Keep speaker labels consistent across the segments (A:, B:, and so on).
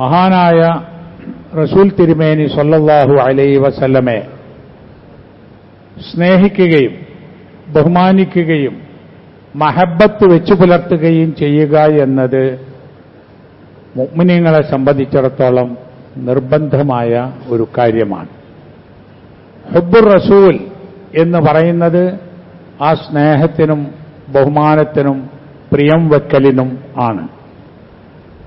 A: മഹാനായ റസൂൽ തിരുമേനി സൊല്ലാഹു അലൈ വസല്ലമെ സ്നേഹിക്കുകയും ബഹുമാനിക്കുകയും മഹബത്ത് വെച്ചു പുലർത്തുകയും ചെയ്യുക എന്നത് മുഗ്മിനിയങ്ങളെ സംബന്ധിച്ചിടത്തോളം നിർബന്ധമായ ഒരു കാര്യമാണ്. ഹബ്ബുർ റസൂൽ എന്ന് പറയുന്നത് ആ സ്നേഹത്തിനും ബഹുമാനത്തിനും പ്രിയം വെക്കലിനും ആണ്.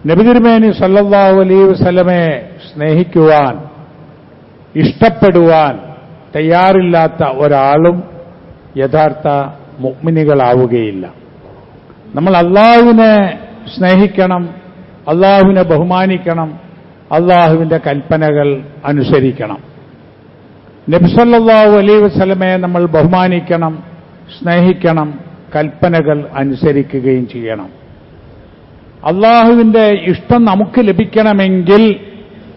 A: നബിതിരുമേനി സല്ലല്ലാഹു അലൈഹി വസല്ലമയെ സ്നേഹിക്കുവാൻ ഇഷ്ടപ്പെടുവാൻ തയ്യാറില്ലാത്ത ഒരാളും യഥാർത്ഥ മുഗ്മിനികളാവുകയില്ല നമ്മൾ അള്ളാഹുവിനെ സ്നേഹിക്കണം അള്ളാഹുവിനെ ബഹുമാനിക്കണം അള്ളാഹുവിന്റെ കൽപ്പനകൾ അനുസരിക്കണം. നബ്സല്ലാഹു അലൈ വസ്ലമയെ നമ്മൾ ബഹുമാനിക്കണം സ്നേഹിക്കണം കൽപ്പനകൾ അനുസരിക്കുകയും ചെയ്യണം. അള്ളാഹുവിന്റെ ഇഷ്ടം നമുക്ക് ലഭിക്കണമെങ്കിൽ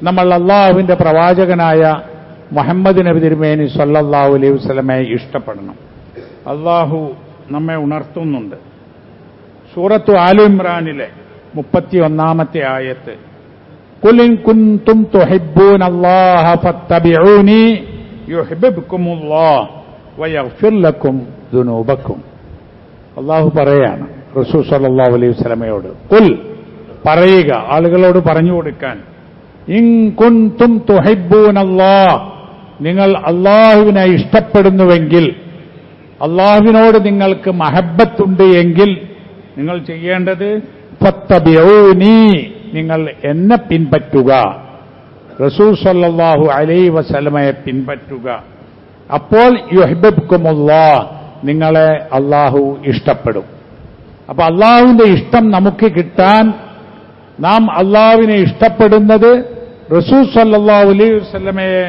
A: നമ്മൾ അള്ളാഹുവിന്റെ പ്രവാചകനായ മുഹമ്മദ് നബി തിരുമേനി സല്ലാഹു അലൈഹി വസ്ലമയെ ഇഷ്ടപ്പെടണം. അള്ളാഹു നമ്മെ ഉണർത്തുന്നുണ്ട്. സൂറത്തു ആലു ഇമ്രാനിലെ മുപ്പത്തിയൊന്നാമത്തെ ആയത്ത് കുലിൻ കുന്തും തുഹിബൂൻ അല്ലാഹ ഫത്തബിഊനി ലക്കും അള്ളാഹു പറയാണ് റസൂൽ സല്ലാ അലൈഹി വസ്ലമയോട് കുൽ പറയുക ആളുകളോട് പറഞ്ഞു കൊടുക്കാൻ. ഇൻ കുന്തും തുഹിബ്ബൂൻ നിങ്ങൾ അള്ളാഹുവിനെ ഇഷ്ടപ്പെടുന്നുവെങ്കിൽ അള്ളാഹുവിനോട് നിങ്ങൾക്ക് മഹബത്തുണ്ട് എങ്കിൽ നിങ്ങൾ ചെയ്യേണ്ടത് ഫത്തബിഊനി നിങ്ങൾ എന്നെ പിൻപറ്റുക. റസൂൽ സല്ലാഹു അലൈ വസലമയെ പിൻപറ്റുക. അപ്പോൾ യുഹബബ്കുമുല്ലാ നിങ്ങളെ അള്ളാഹു ഇഷ്ടപ്പെടും. അപ്പൊ അള്ളാഹുവിന്റെ ഇഷ്ടം നമുക്ക് കിട്ടാൻ നാം അള്ളാഹുവിനെ ഇഷ്ടപ്പെടുന്നത് റസൂൽ സല്ലല്ലാഹു അലൈഹി വസല്ലമയെ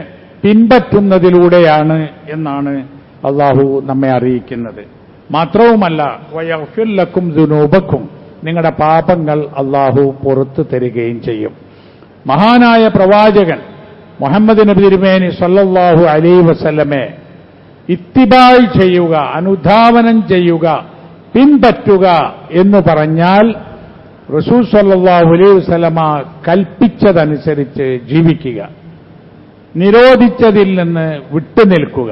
A: പിൻപറ്റുന്നതിലൂടെയാണ് എന്നാണ് അള്ളാഹു നമ്മെ അറിയിക്കുന്നത്. മാത്രവുമല്ല വയഫുല്ലക്കും ദുനൂബക്കും നിങ്ങളുടെ പാപങ്ങൾ അള്ളാഹു പുറത്തു തരികയും ചെയ്യും. മഹാനായ പ്രവാചകൻ മുഹമ്മദ് നബി തിരുമേനി സല്ലാഹു അലൈ വസല്ലമെ ഇത്തിബായ് ചെയ്യുക അനുധാവനം ചെയ്യുക പിൻപറ്റുക എന്ന് പറഞ്ഞാൽ റസൂൽ സല്ലല്ലാഹു അലൈഹി വസല്ലമ കൽപ്പിച്ചതനുസരിച്ച് ജീവിക്കുക. നിരോധിച്ചതിൽ നിന്ന് വിട്ടുനിൽക്കുക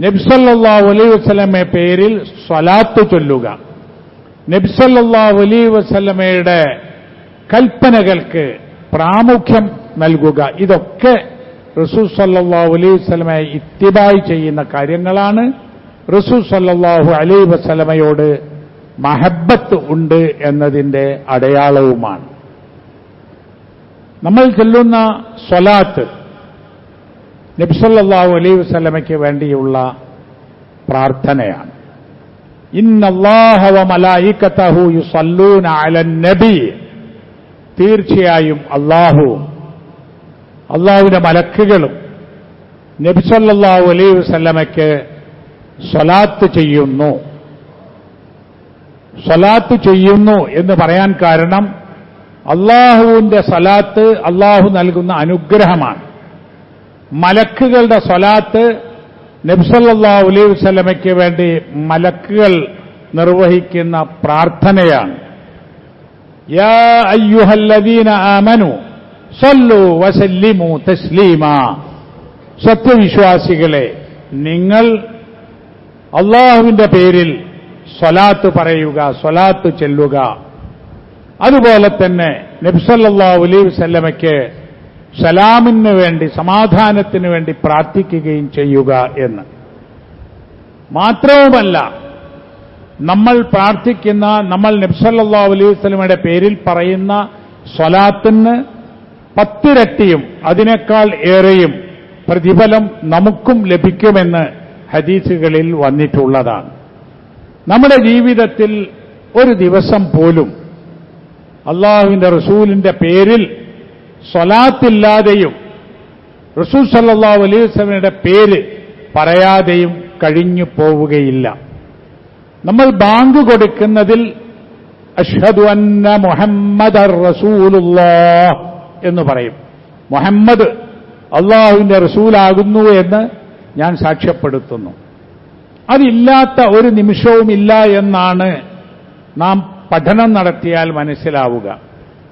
A: നബ്സല്ലാഹു അലൈഹി വസ്ലമെ പേരിൽ സ്വലാത്ത് ചൊല്ലുക. നബ്സല്ലാഹു അലൈഹി വസ്ലമയുടെ കൽപ്പനകൾക്ക് പ്രാമുഖ്യം നൽകുക. ഇതൊക്കെ റസൂൽ സല്ലാഹു അലൈഹി വസ്ലമെ ഇത്തിബായി ചെയ്യുന്ന കാര്യങ്ങളാണ്. റസൂൽ സല്ലാഹു അലൈ വസലമയോട് മഹബത്ത് ഉണ്ട് എന്നതിന്റെ അടയാളവുമാണ്. നമ്മൾ ചെല്ലുന്ന സ്വലാത്ത് നബ്സല്ലാഹു അലൈ വസ്ലമയ്ക്ക് വേണ്ടിയുള്ള പ്രാർത്ഥനയാണ്. നബി. തീർച്ചയായും അള്ളാഹുവും അള്ളാഹുവിന്റെ മലക്കുകളും നബിസല്ലാഹു അലൈ വസ്ലമയ്ക്ക് സ്വലാത്ത് ചെയ്യുന്നു. സ്വലാത്ത് ചെയ്യുന്നു എന്ന് പറയാൻ കാരണം അള്ളാഹുവിന്റെ സ്വലാത്ത് അള്ളാഹു നൽകുന്ന അനുഗ്രഹമാണ്. മലക്കുകളുടെ സ്വലാത്ത് നബ്സല്ലാ അലൈഹി വസ്ലമയ്ക്ക് വേണ്ടി മലക്കുകൾ നിർവഹിക്കുന്ന പ്രാർത്ഥനയാണ്. യാ അയ്യുഹല്ലദീന സത്യവിശ്വാസികളെ നിങ്ങൾ അള്ളാഹുവിന്റെ പേരിൽ സ്വലാത്ത് പറയുക സ്വലാത്ത് ചെല്ലുക. അതുപോലെ തന്നെ നബ്സല്ലാ അലൈഹി വല്ലമയ്ക്ക് സലാമിന് വേണ്ടി സമാധാനത്തിന് വേണ്ടി പ്രാർത്ഥിക്കുകയും ചെയ്യുക എന്ന്. മാത്രവുമല്ല നമ്മൾ പ്രാർത്ഥിക്കുന്ന നമ്മൾ നബ്സല്ലാ അലൈഹി വസ്ലമയുടെ പേരിൽ പറയുന്ന സ്വലാത്തിന് പത്തിരട്ടിയും അതിനേക്കാൾ ഏറെയും പ്രതിഫലം നമുക്കും ലഭിക്കുമെന്ന് ഹദീസുകളിൽ വന്നിട്ടുള്ളതാണ്. നമ്മുടെ ജീവിതത്തിൽ ഒരു ദിവസം പോലും അള്ളാഹുവിന്റെ റസൂലിന്റെ പേരിൽ സ്വലാത്തില്ലാതെയും റസൂൽ സല്ലാ അലൈഹി വസ്ലമിയുടെ പേര് പറയാതെയും കഴിഞ്ഞു പോവുകയില്ല. നമ്മൾ ബാങ്ക് കൊടുക്കുന്നതിൽ അഷ്ഹദു അന്ന മുഹമ്മദ് റസൂലുള്ള എന്ന് പറയും. മുഹമ്മദ് അള്ളാഹുവിന്റെ റസൂലാകുന്നു എന്ന് ഞാൻ സാക്ഷ്യപ്പെടുത്തുന്നു. അതില്ലാത്ത ഒരു നിമിഷവുമില്ല എന്നാണ് നാം പഠനം നടത്തിയാൽ മനസ്സിലാവുക.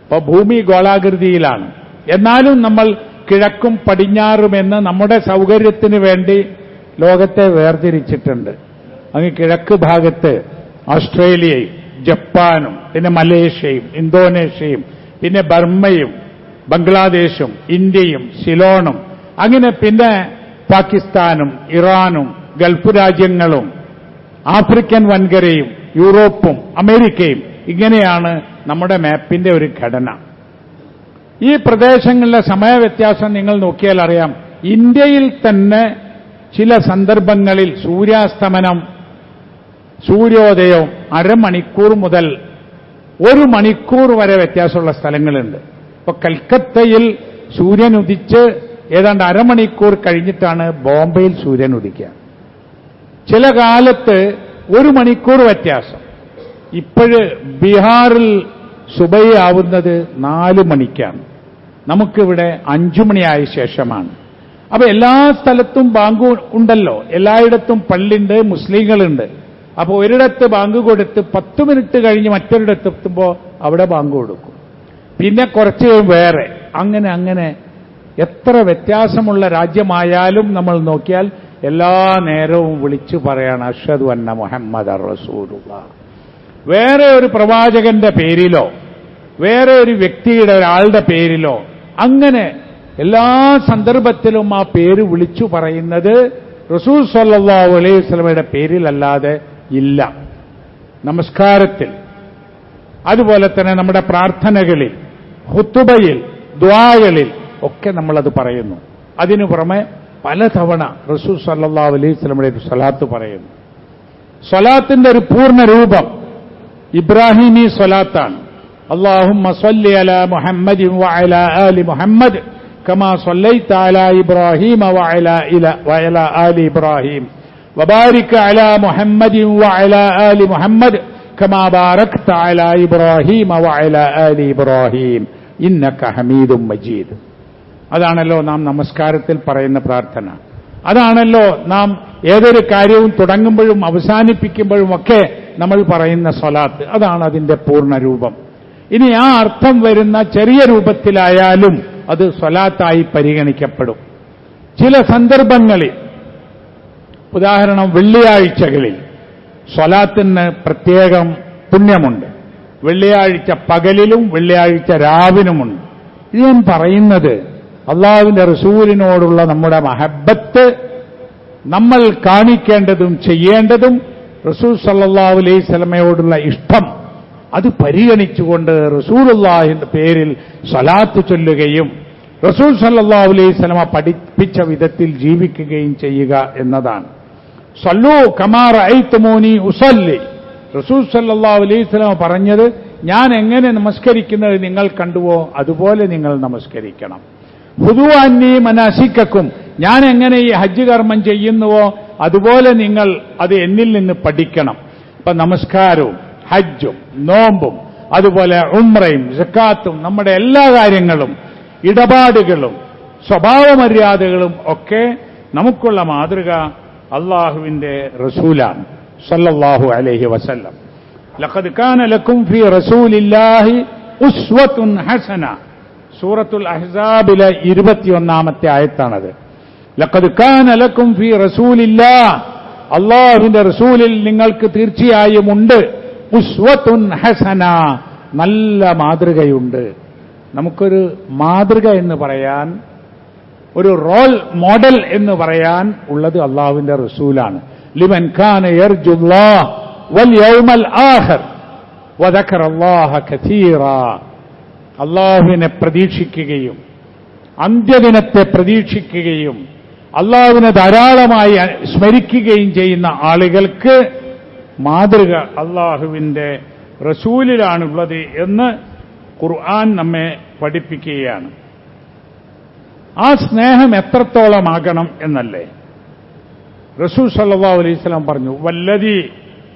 A: ഇപ്പൊ ഭൂമി ഗോളാകൃതിയിലാണ്. എന്നാലും നമ്മൾ കിഴക്കും പടിഞ്ഞാറുമെന്ന് നമ്മുടെ സൗകര്യത്തിന് വേണ്ടി ലോകത്തെ വേർതിരിച്ചിട്ടുണ്ട്. അങ്ങ് കിഴക്ക് ഭാഗത്ത് ഓസ്ട്രേലിയയും ജപ്പാനും പിന്നെ മലേഷ്യയും ഇന്തോനേഷ്യയും പിന്നെ ബർമ്മയും ബംഗ്ലാദേശും ഇന്ത്യയും സിലോണും അങ്ങനെ പിന്നെ പാകിസ്ഥാനും ഇറാനും ഗൾഫ് രാജ്യങ്ങളും ആഫ്രിക്കൻ വൻകരയും യൂറോപ്പും അമേരിക്കയും ഇങ്ങനെയാണ് നമ്മുടെ മാപ്പിന്റെ ഒരു ഘടന. ഈ പ്രദേശങ്ങളിലെ സമയവ്യത്യാസം നിങ്ങൾ നോക്കിയാൽ അറിയാം. ഇന്ത്യയിൽ തന്നെ ചില സന്ദർഭങ്ങളിൽ സൂര്യാസ്തമനം സൂര്യോദയം അരമണിക്കൂർ മുതൽ ഒരു മണിക്കൂർ വരെ വ്യത്യാസമുള്ള സ്ഥലങ്ങളുണ്ട്. ഇപ്പൊ കൽക്കത്തയിൽ സൂര്യൻ ഉദിച്ച് ഏതാണ്ട് അരമണിക്കൂർ കഴിഞ്ഞിട്ടാണ് ബോംബെയിൽ സൂര്യൻ ഉദിക്കുക. ചില കാലത്ത് ഒരു മണിക്കൂർ വ്യത്യാസം. ഇപ്പോഴ് ബീഹാറിൽ സുബൈയാവുന്നത് നാല് മണിക്കാണ്. നമുക്കിവിടെ അഞ്ചു മണിയായ ശേഷമാണ്. അപ്പൊ എല്ലാ സ്ഥലത്തും ബാങ്ക് ഉണ്ടല്ലോ. എല്ലായിടത്തും പള്ളിയുണ്ട് മുസ്ലിങ്ങളുണ്ട്. അപ്പൊ ഒരിടത്ത് ബാങ്ക് കൊടുത്ത് പത്ത് മിനിറ്റ് കഴിഞ്ഞ് മറ്റൊരിടത്ത് എത്തുമ്പോൾ അവിടെ ബാങ്ക് കൊടുക്കും. പിന്നെ കുറച്ച് വേറെ. അങ്ങനെ അങ്ങനെ എത്ര വ്യത്യാസമുള്ള രാജ്യമായാലും നമ്മൾ നോക്കിയാൽ എല്ലാ നേരവും വിളിച്ചു പറയാണ് അഷദ് അന്ന മുഹമ്മദ് റസൂലുള്ള വേറെ ഒരു പ്രവാചകന്റെ പേരിലോ വേറെ ഒരു വ്യക്തിയുടെ ഒരാളുടെ പേരിലോ അങ്ങനെ എല്ലാ സന്ദർഭത്തിലും ആ പേര് വിളിച്ചു പറയുന്നത് റസൂൽ സല്ലാഹു അലൈഹി വസ്ലമയുടെ പേരിലല്ലാതെ ഇല്ല. നമസ്കാരത്തിൽ അതുപോലെ തന്നെ നമ്മുടെ പ്രാർത്ഥനകളിൽ ഹുത്തുബയിൽ ദ്വാകളിൽ ഒക്കെ നമ്മളത് പറയുന്നു. അതിനു പുറമെ പലതവണ റസൂ സല്ലാ അലൈഹി ഒരു സ്വലാത്ത് പറയുന്നു. സ്വലാത്തിന്റെ ഒരു പൂർണ രൂപം ഇബ്രാഹിമി സ്വലാത്താണ്. അള്ളാഹുമ്മ ഇന്നക്ക ആലി കമാ ആലി ഇബ്രാഹിം. ആലി കമാ ആലി ഇബ്രാഹിം. ഇന്നക ഹമീദും മജീദ്. അതാണല്ലോ നാം നമസ്കാരത്തിൽ പറയുന്ന പ്രാർത്ഥന. അതാണല്ലോ നാം ഏതൊരു കാര്യവും തുടങ്ങുമ്പോഴും അവസാനിപ്പിക്കുമ്പോഴും ഒക്കെ നമ്മൾ പറയുന്ന സ്വലാത്ത്. അതാണ് അതിന്റെ പൂർണരൂപം ഇനി ആ അർത്ഥം വരുന്ന ചെറിയ രൂപത്തിലായാലും അത് സ്വലാത്തായി പരിഗണിക്കപ്പെടും. ചില സന്ദർഭങ്ങളിൽ ഉദാഹരണം വെള്ളിയാഴ്ചകളിൽ സ്വലാത്തിന് പ്രത്യേകം പുണ്യമുണ്ട്. വെള്ളിയാഴ്ച പകലിലും വെള്ളിയാഴ്ച രാവിനുമുണ്ട് ഇത് ഞാൻ പറയുന്നത് അള്ളാഹുവിന്റെ റസൂലിനോടുള്ള നമ്മുടെ മഹബത്ത് നമ്മൾ കാണിക്കേണ്ടതും ചെയ്യേണ്ടതും റസൂൽ സല്ലാഹു അലൈഹി സ്വലമയോടുള്ള ഇഷ്ടം. അത് പരിഗണിച്ചുകൊണ്ട് റസൂലുള്ളാഹിന്റെ പേരിൽ സലാത്ത് ചൊല്ലുകയും റസൂൽ സല്ലാഹു അലൈഹി സ്വലമ പഠിപ്പിച്ച വിധത്തിൽ ജീവിക്കുകയും ചെയ്യുക എന്നതാണ്. സല്ലു കമാർ ഐത്തുമോനി ഉസല്ലി. റസൂൽ സല്ലാഹു അലൈഹി സ്വലമ പറഞ്ഞത് ഞാൻ എങ്ങനെ നമസ്കരിക്കുന്നത് നിങ്ങൾ കണ്ടുവോ അതുപോലെ നിങ്ങൾ നമസ്കരിക്കണം. ഹുദുവാന്നി മനാസിക്കും ഞാൻ എങ്ങനെ ഈ ഹജ്ജ് കർമ്മം ചെയ്യുന്നുവോ അതുപോലെ നിങ്ങൾ അത് എന്നിൽ നിന്ന് പഠിക്കണം. ഇപ്പൊ നമസ്കാരവും ഹജ്ജും നോമ്പും അതുപോലെ ഉമ്രയും ജക്കാത്തും നമ്മുടെ എല്ലാ കാര്യങ്ങളും ഇടപാടുകളും സ്വഭാവമര്യാദകളും ഒക്കെ നമുക്കുള്ള മാതൃക അള്ളാഹുവിന്റെ റസൂലാണ്. സല്ലല്ലാഹു അലൈഹി വസല്ലം. ലഖദ് കാന ലക്കും ഫീ റസൂലില്ലാഹി ഉസ്വത്തുൻ ഹസന. സൂറത്തുൽ അഹ്സാബിലെ ഇരുപത്തിയൊന്നാമത്തെ ആയത്താണത്. ലക്കതുക്കാനലക്കും കാന ലക്കും ഫി റസൂലില്ലാ. അള്ളാഹുവിന്റെ റസൂലിൽ നിങ്ങൾക്ക് തീർച്ചയായും ഉണ്ട്. ഉസ്വത്തുൻ ഹസന. നല്ല മാതൃകയുണ്ട്. നമുക്കൊരു മാതൃക എന്ന് പറയാൻ ഒരു റോൾ മോഡൽ എന്ന് പറയാൻ ഉള്ളത് അള്ളാഹുവിന്റെ റസൂലാണ്. ലിമൻ ഖാൻ വൽ യൗമൽ ആഖിർ. വദക്കർ അള്ളാഹ കഥീറ അള്ളാഹുവിനെ പ്രതീക്ഷിക്കുകയും അന്ത്യദിനത്തെ പ്രതീക്ഷിക്കുകയും അള്ളാഹുവിനെ ധാരാളമായി സ്മരിക്കുകയും ചെയ്യുന്ന ആളുകൾക്ക് മാതൃക അള്ളാഹുവിന്റെ റസൂലിലാണുള്ളത് എന്ന് ഖുർആൻ നമ്മെ പഠിപ്പിക്കുകയാണ്. ആ സ്നേഹം എത്രത്തോളമാകണം എന്നല്ലേ? റസൂൽ സല്ലാ അലൈഹി പറഞ്ഞു വല്ലതി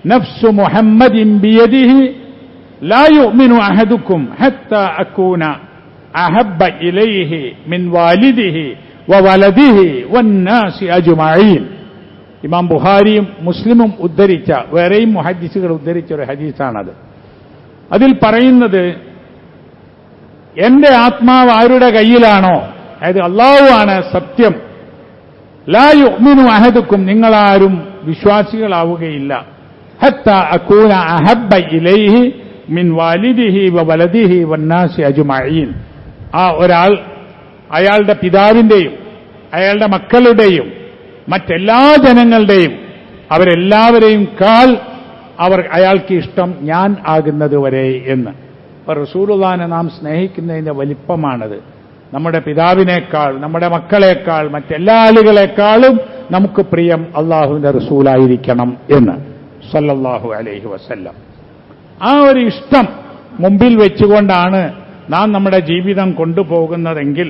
A: നഫ്സു മുഹമ്മദ് ബിയദിഹി ലാ യുഅ്മിനു അഹദുക്കും ഹത്ത അകൂന അഹബ്ബ ഇലൈഹി മിൻ വാലിദിഹി وولده വന്നാസി അജ്മഈൻ ഇമാം ബുഹാരിയും മുസ്ലിമും ഉദ്ധരിച്ച വേറെയും മുഹദ്ദിസുകൾ ഉദ്ധരിച്ച ഒരു ഹദീസാണത്. അതിൽ പറയുന്നത് എന്റെ ആത്മാവ് ആരുടെ കയ്യിലാണോ? അതായത് അള്ളാഹുവാണ് സത്യം. ലാ യുഅ്മിനു അഹദുക്കും നിങ്ങളാരും വിശ്വാസികളാവുകയില്ല. ഹത്ത അക്കൂന അഹബ്ബ ഇലൈഹി മിൻ വാലിദിഹി വ വലദിഹി വന്നാസി അജ്മഈൻ. ആ ഒരാൾ അയാളുടെ പിതാവിന്റെയും അയാളുടെ മക്കളുടെയും മറ്റെല്ലാ ജനങ്ങളുടെയും അവരെല്ലാവരെയും കാൽ അവർ അയാൾക്ക് ഇഷ്ടം ഞാൻ ആകുന്നതുവരെ എന്ന്. അപ്പൊ റസൂലുള്ളാനെ നാം സ്നേഹിക്കുന്നതിന്റെ വലിപ്പമാണത്. നമ്മുടെ പിതാവിനേക്കാൾ നമ്മുടെ മക്കളെക്കാൾ മറ്റെല്ലാ ആളുകളെക്കാളും നമുക്ക് പ്രിയം അള്ളാഹുവിന്റെ റസൂലായിരിക്കണം എന്ന്. സല്ലല്ലാഹു അലൈഹി വസല്ലം. ആ ഒരു ഇഷ്ടം മുമ്പിൽ വെച്ചുകൊണ്ടാണ് നാം നമ്മുടെ ജീവിതം കൊണ്ടുപോകുന്നതെങ്കിൽ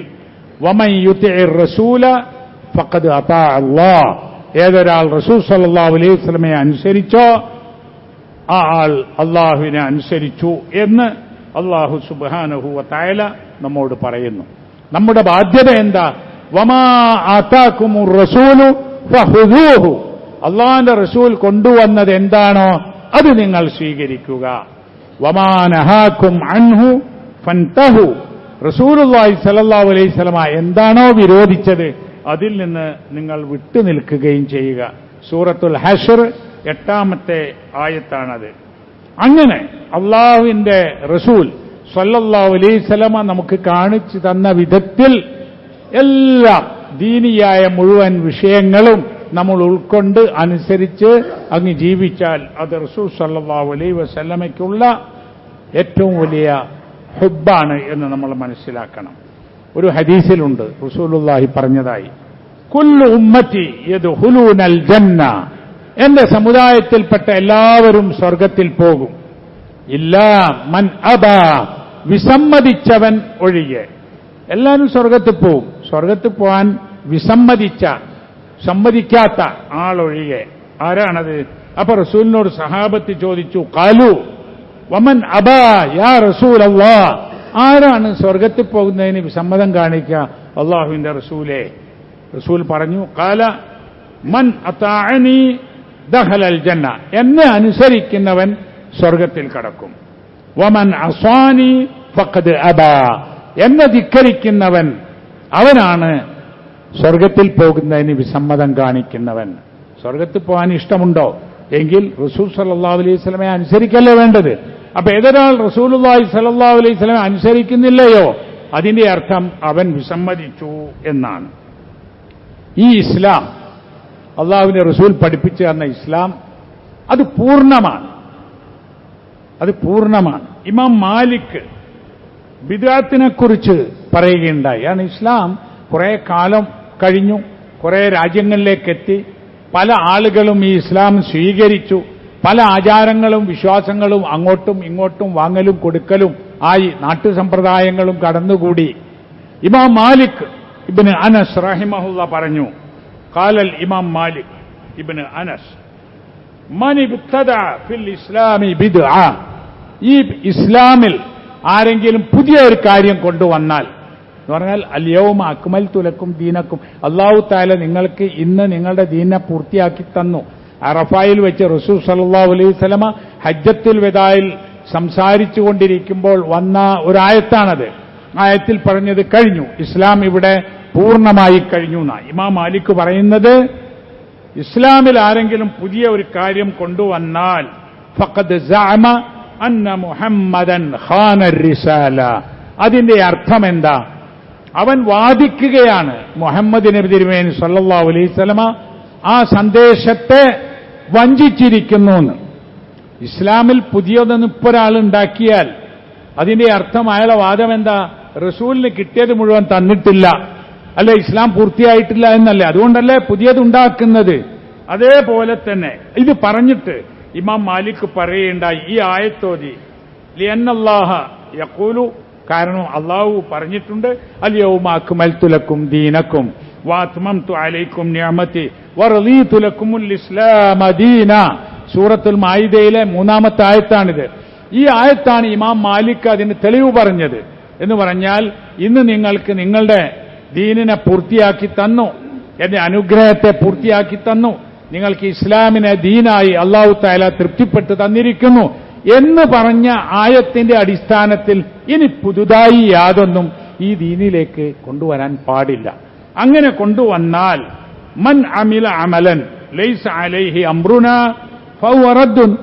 A: റസൂല ഫഖദ് അതാ ഏതൊരാൾ റസൂൽ സല്ലല്ലാഹു അലൈഹി വസല്ലമയെ അനുസരിച്ചോ ആ ആൾ അള്ളാഹുവിനെ അനുസരിച്ചു എന്ന് അള്ളാഹു സുബാനഹു വത്തായ നമ്മോട് പറയുന്നു. നമ്മുടെ ബാധ്യത എന്താ? വമാ ആത്താക്കുമു റസൂലു അള്ളാഹിന്റെ റസൂൽ കൊണ്ടുവന്നത് എന്താണോ അത് നിങ്ങൾ സ്വീകരിക്കുക. വമാനഹാക്കും അൻഹു ഫൻതഹു. റസൂലുള്ളാഹി സല്ലല്ലാഹു അലൈഹി സ്വലമ എന്താണോ വിരോധിച്ചത് അതിൽ നിന്ന് നിങ്ങൾ വിട്ടുനിൽക്കുകയും ചെയ്യുക. സൂറത്തുൽ ഹഷർ എട്ടാമത്തെ ആയത്താണത്. അങ്ങനെ അള്ളാഹുവിന്റെ റസൂൽ സല്ലല്ലാഹു അലൈഹി സ്വലമ നമുക്ക് കാണിച്ചു തന്ന വിധത്തിൽ എല്ലാ ദീനിയായ മുഴുവൻ വിഷയങ്ങളും നമ്മൾ ഉൾക്കൊണ്ട് അനുസരിച്ച് അങ്ങ് ജീവിച്ചാൽ അത് റസൂൽ സല്ലല്ലാഹു അലൈഹി വസല്ലമയ്ക്കുള്ള ഏറ്റവും വലിയ ഹുബാണ് എന്ന് നമ്മൾ മനസ്സിലാക്കണം. ഒരു ഹദീസിലുണ്ട് റസൂലുള്ളാഹി പറഞ്ഞതായി കുല്ലു ഉമ്മത്തി ഹുലൂനൽ ജന്ന. എന്റെ സമുദായത്തിൽപ്പെട്ട എല്ലാവരും സ്വർഗത്തിൽ പോകും. ഇല്ല മൻ അബ വിസമ്മതിച്ചവൻ ഒഴികെ. എല്ലാവരും സ്വർഗത്തിൽ പോകും. സ്വർഗത്തിൽ പോകാൻ വിസമ്മതിച്ച സമ്മതിക്കാത്ത ആളൊഴികെ. ആരാണത്? അപ്പൊ റസൂലിനോട് സഹാബത്ത് ചോദിച്ചു കാലു വമൻ അബ യാ റസൂൽ അള്ളാ ആരാണ് സ്വർഗത്തിൽ പോകുന്നതിന് സമ്മതം കാണിക്കുക? അള്ളാഹുവിന്റെ റസൂലെ. റസൂൽ പറഞ്ഞു കാല മൻ അതാഅനി ദഹലൽ ജന്ന. എന്നെ അനുസരിക്കുന്നവൻ സ്വർഗത്തിൽ കടക്കും. വമൻ അസ്വാനി ഫഖദ് അബ. എന്നെ ധിക്കരിക്കുന്നവൻ അവനാണ് സ്വർഗത്തിൽ പോകുന്നതിന് വിസമ്മതം കാണിക്കുന്നവൻ. സ്വർഗത്തിൽ പോകാൻ ഇഷ്ടമുണ്ടോ? എങ്കിൽ റസൂൽ സല്ലാ അലൈഹി സ്വലമെ അനുസരിക്കല്ലേ വേണ്ടത്. അപ്പൊ ഏതൊരാൾ റസൂലുള്ളാഹി സല്ലാ അലൈഹി സ്വലമെ അനുസരിക്കുന്നില്ലയോ? അതിന്റെ അർത്ഥം അവൻ വിസമ്മതിച്ചു എന്നാണ്. ഈ ഇസ്ലാം അള്ളാഹുവിന്റെ റസൂൽ പഠിപ്പിച്ചു തന്ന ഇസ്ലാം അത് പൂർണമാണ്. അത് പൂർണമാണ്. ഇമാം മാലിക് ബിദാത്തിനെക്കുറിച്ച് പറയുകയുണ്ടായി. കാരണം ഇസ്ലാം കുറെ കാലം കഴിഞ്ഞു. കുറെ രാജ്യങ്ങളിലേക്കെത്തി. പല ആളുകളും ഈ ഇസ്ലാം സ്വീകരിച്ചു. പല ആചാരങ്ങളും വിശ്വാസങ്ങളും അങ്ങോട്ടും ഇങ്ങോട്ടും വാങ്ങലും കൊടുക്കലും ആയി നാട്ടു സമ്പ്രദായങ്ങളും കടന്നുകൂടി. ഇമാം മാലിക് ഇബിന് അനസ് റഹിമഹുല്ല പറഞ്ഞു കാലൽ ഇമാം മാലിക് ഇബിന് അനസ് മനി ഫിൽ ഇസ്ലാമി ബിദ്അ. ഈ ഇസ്ലാമിൽ ആരെങ്കിലും പുതിയ ഒരു കാര്യം കൊണ്ടുവന്നാൽ എന്ന് പറഞ്ഞാൽ അല്യവും അക്മൽ തുലക്കും ദീനക്കും. അള്ളാഹു താല നിങ്ങൾക്ക് ഇന്ന് നിങ്ങളുടെ ദീനെ പൂർത്തിയാക്കി തന്നു. അറഫായിൽ വെച്ച് റസൂൽ സല്ലല്ലാഹു അലൈഹി വസല്ലമ ഹജ്ജത്തുൽ വെദായിൽ സംസാരിച്ചു കൊണ്ടിരിക്കുമ്പോൾ വന്ന ഒരായത്താണത്. ആയത്തിൽ പറഞ്ഞത് കഴിഞ്ഞു. ഇസ്ലാം ഇവിടെ പൂർണമായി കഴിഞ്ഞു എന്നാ. ഇമാം മാലിക് പറയുന്നത് ഇസ്ലാമിൽ ആരെങ്കിലും പുതിയ ഒരു കാര്യം കൊണ്ടുവന്നാൽ ഫഖദ് അന്ന മുഹമ്മദൻ ഖാന റിസാല. അതിന്റെ അർത്ഥം എന്താ? അവൻ വാദിക്കുകയാണ്. മുഹമ്മദ് നബി തിരുമേനി സല്ലാ അലൈഹി സ്വലമ ആ സന്ദേശത്തെ വഞ്ചിച്ചിരിക്കുന്നു എന്ന് ഇസ്ലാമിൽ പുതിയതൊന്നും ഇപ്പൊരാൾ ഉണ്ടാക്കിയാൽ അതിന്റെ അർത്ഥം അയാളെ വാദം എന്താ? റസൂലിന് കിട്ടിയത് മുഴുവൻ തന്നിട്ടില്ല. അല്ലെ ഇസ്ലാം പൂർത്തിയായിട്ടില്ല എന്നല്ലേ? അതുകൊണ്ടല്ലേ പുതിയത് ഉണ്ടാക്കുന്നത്? അതേപോലെ തന്നെ ഇത് പറഞ്ഞിട്ട് ഇമാം മാലിക് പറയുണ്ടായി ഈ ആയത്തോതി ലിയന്നല്ലാഹ യക്കൂലു കാരണം അള്ളാഹു പറഞ്ഞിട്ടുണ്ട് അലിയവും അക്മൽത്തുലക്കും ദീനക്കും വാത്മംതു അലൈക്കും നിയമത്തി വറലീതുലക്കുമുൽ ഇസ്ലാമ ഇസ്ലാമദീന സൂറത്തുൽ മായിദയിലെ മൂന്നാമത്തെ ആയത്താണിത്. ഈ ആയത്താണ് ഇമാം മാലിക് അതിന് തെളിവ് പറഞ്ഞത്. എന്ന് പറഞ്ഞാൽ ഇന്ന് നിങ്ങൾക്ക് നിങ്ങളുടെ ദീനിനെ പൂർത്തിയാക്കി തന്നു എന്റെ അനുഗ്രഹത്തെ പൂർത്തിയാക്കി തന്നു നിങ്ങൾക്ക് ഇസ്ലാമിനെ ദീനായി അള്ളാഹു തായാല തൃപ്തിപ്പെട്ട് തന്നിരിക്കുന്നു എന്ന് പറഞ്ഞ ആയത്തിന്റെ അടിസ്ഥാനത്തിൽ ഇനി പുതുതായി യാതൊന്നും ഈ ദീനിലേക്ക് കൊണ്ടുവരാൻ പാടില്ല. അങ്ങനെ കൊണ്ടുവന്നാൽ മൻ അമില അമലൻ ലൈസ അലൈഹി അമ്രുന ഫൗറദ്ദുൻ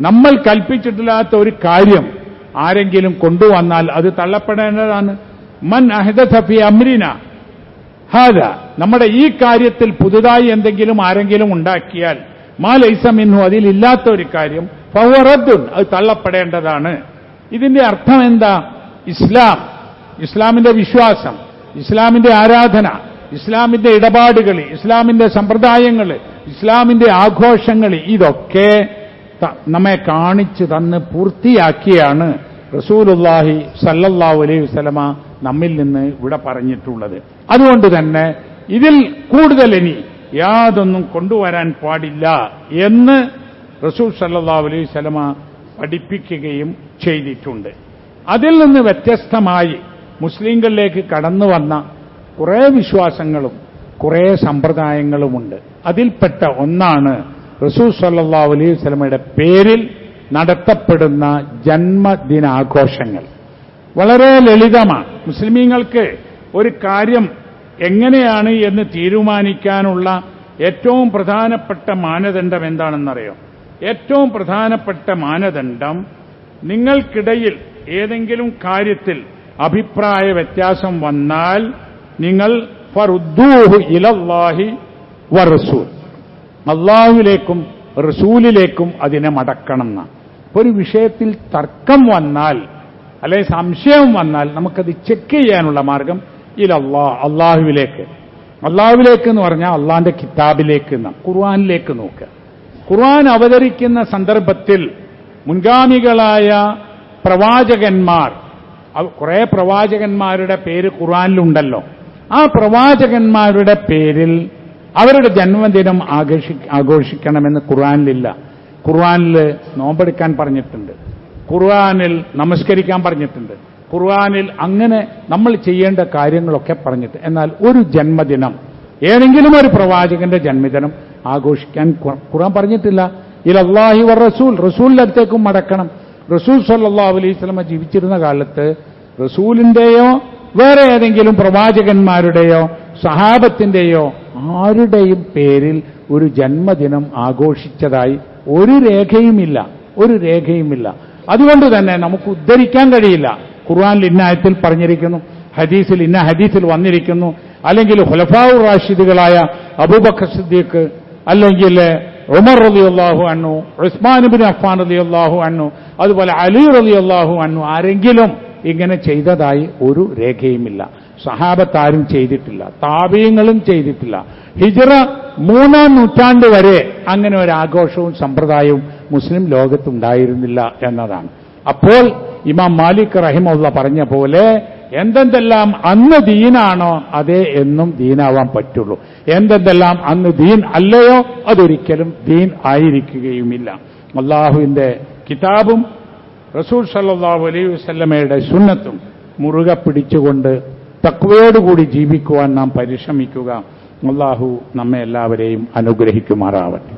A: നമ്മൾ കൽപ്പിച്ചിട്ടില്ലാത്ത ഒരു കാര്യം ആരെങ്കിലും കൊണ്ടുവന്നാൽ അത് തള്ളപ്പെടേണ്ടതാണ്. മൻ അഹദ ഫി അമ്രിന ഹാദ നമ്മുടെ ഈ കാര്യത്തിൽ പുതുതായി എന്തെങ്കിലും ആരെങ്കിലും ഉണ്ടാക്കിയാൽ മാ ലൈസമിന്നു അതിലില്ലാത്ത ഒരു കാര്യം. ഫവറദ്ദുൻ അത് തള്ളപ്പെടേണ്ടതാണ്. ഇതിന്റെ അർത്ഥം എന്താ? ഇസ്ലാം. ഇസ്ലാമിന്റെ വിശ്വാസം. ഇസ്ലാമിന്റെ ആരാധന. ഇസ്ലാമിന്റെ ഇടപാടുകൾ ഇസ്ലാമിന്റെ സമ്പ്രദായങ്ങൾ ഇസ്ലാമിന്റെ ആഘോഷങ്ങൾ ഇതൊക്കെ നമ്മെ കാണിച്ചു തന്ന് പൂർത്തിയാക്കിയാണ് റസൂലുല്ലാഹി സല്ലല്ലാഹു അലൈഹി വസല്ലമ നമ്മിൽ നിന്ന് ഇവിടെ പറഞ്ഞിട്ടുള്ളത്. അതുകൊണ്ട് തന്നെ ഇതിൽ കൂടുതൽ ഇനി യാതൊന്നും കൊണ്ടുവരാൻ പാടില്ല എന്ന് റസൂൽ സല്ലാ അലൈഹി വസല്ലമ പഠിപ്പിക്കുകയും ചെയ്തിട്ടുണ്ട്. അതിൽ നിന്ന് വ്യത്യസ്തമായി മുസ്ലിങ്ങളിലേക്ക് കടന്നു വന്ന കുറേ വിശ്വാസങ്ങളും കുറേ സമ്പ്രദായങ്ങളുമുണ്ട്. അതിൽപ്പെട്ട ഒന്നാണ് റസൂൽ സല്ലാ അലൈഹി വസല്ലമയുടെ പേരിൽ നടത്തപ്പെടുന്ന ജന്മദിനാഘോഷങ്ങൾ. വളരെ ലളിതമാണ്. മുസ്ലിമീങ്ങൾക്ക് ഒരു കാര്യം എങ്ങനെയാണ് എന്ന് തീരുമാനിക്കാനുള്ള ഏറ്റവും പ്രധാനപ്പെട്ട മാനദണ്ഡം എന്താണെന്നറിയോ? ഏറ്റവും പ്രധാനപ്പെട്ട മാനദണ്ഡം നിങ്ങൾക്കിടയിൽ ഏതെങ്കിലും കാര്യത്തിൽ അഭിപ്രായ വ്യത്യാസം വന്നാൽ നിങ്ങൾ ഫറുദ്ദൂഹു ഇലല്ലാഹി വറസൂൽ. അള്ളാഹുലേക്കും റസൂലിലേക്കും അതിനെ മടക്കണം എന്നാണ്. ഒരു വിഷയത്തിൽ തർക്കം വന്നാൽ അല്ലെ സംശയം വന്നാൽ നമുക്കത് ചെക്ക് ചെയ്യാനുള്ള മാർഗം ഇലല്ലാ അള്ളാഹുവിലേക്ക് അള്ളാഹുവിലേക്ക് എന്ന് പറഞ്ഞാൽ അള്ളാഹിന്റെ കിതാബിലേക്ക് ഖുർആാനിലേക്ക് നോക്കുക. ഖുർആൻ അവതരിക്കുന്ന സന്ദർഭത്തിൽ മുൻഗാമികളായ പ്രവാചകന്മാർ കുറെ പ്രവാചകന്മാരുടെ പേര് ഖുർആാനിലുണ്ടല്ലോ. ആ പ്രവാചകന്മാരുടെ പേരിൽ അവരുടെ ജന്മദിനം ആഘോഷി ആഘോഷിക്കണമെന്ന് ഖുർആാനിലില്ല. ഖുർആാനിൽ നോമ്പെടുക്കാൻ പറഞ്ഞിട്ടുണ്ട്. ഖുർആാനിൽ നമസ്കരിക്കാൻ പറഞ്ഞിട്ടുണ്ട്. ഖുർആനിൽ അങ്ങനെ നമ്മൾ ചെയ്യേണ്ട കാര്യങ്ങളൊക്കെ പറഞ്ഞിട്ട് എന്നാൽ ഒരു ജന്മദിനം ഏതെങ്കിലും ഒരു പ്രവാചകന്റെ ജന്മദിനം ആഘോഷിക്കാൻ ഖുർആൻ പറഞ്ഞിട്ടില്ല. ഇലല്ലാഹി വർ റസൂൽ റസൂലിന്റെ അടുത്തേക്കും മടക്കണം. റസൂൽ സല്ലാ അലൈഹി വസല്ലമ ജീവിച്ചിരുന്ന കാലത്ത് റസൂലിന്റെയോ വേറെ ഏതെങ്കിലും പ്രവാചകന്മാരുടെയോ സഹാബത്തിന്റെയോ ആരുടെയും പേരിൽ ഒരു ജന്മദിനം ആഘോഷിച്ചതായി ഒരു രേഖയുമില്ല. ഒരു രേഖയുമില്ല. അതുകൊണ്ട് തന്നെ നമുക്ക് ഉദ്ധരിക്കാൻ കഴിയില്ല. ഖുർആനിൽ ഇന്ന ആയത്തിൽ പറഞ്ഞിരിക്കുന്നു ഹദീസിൽ ഇന്ന ഹദീസിൽ വന്നിരിക്കുന്നു അല്ലെങ്കിൽ ഹുലഫാവു റാഷിദുകളായ അബൂബക്കർ സിദ്ദീഖ് അല്ലെങ്കിൽ ഉമർ റലി അള്ളാഹു അണ്ണു ഉസ്മാൻ ബിൻ അഫ്ഫാൻ റലി അള്ളാഹു അണ്ണു അതുപോലെ അലി റലി അള്ളാഹു അണ്ണു ആരെങ്കിലും ഇങ്ങനെ ചെയ്തതായി ഒരു രേഖയുമില്ല. സഹാബത്താരും ചെയ്തിട്ടില്ല താപീയങ്ങളും ചെയ്തിട്ടില്ല. ഹിജറ മൂന്നാം നൂറ്റാണ്ട് വരെ അങ്ങനെ ഒരു ആഘോഷവും സമ്പ്രദായവും മുസ്ലിം ലോകത്തുണ്ടായിരുന്നില്ല എന്നതാണ്. അപ്പോൾ ഇമാം മാലിക് റഹിമുള്ള പറഞ്ഞ പോലെ എന്തെന്തെല്ലാം അന്ന് ദീനാണോ അതേ എന്നും ദീനാവാൻ പറ്റുള്ളൂ. എന്തെന്തെല്ലാം അന്ന് ദീൻ അല്ലയോ അതൊരിക്കലും ദീൻ ആയിരിക്കുകയുമില്ല. അള്ളാഹുവിന്റെ കിതാബും റസൂൽ സല്ലാഹു അലൈഹി വസല്ലമയുടെ സുന്നത്തും മുറുകെ പിടിച്ചുകൊണ്ട് തക്വയോടുകൂടി ജീവിക്കുവാൻ നാം പരിശ്രമിക്കുക. അള്ളാഹു നമ്മെ എല്ലാവരെയും അനുഗ്രഹിക്കുമാറാവട്ടെ.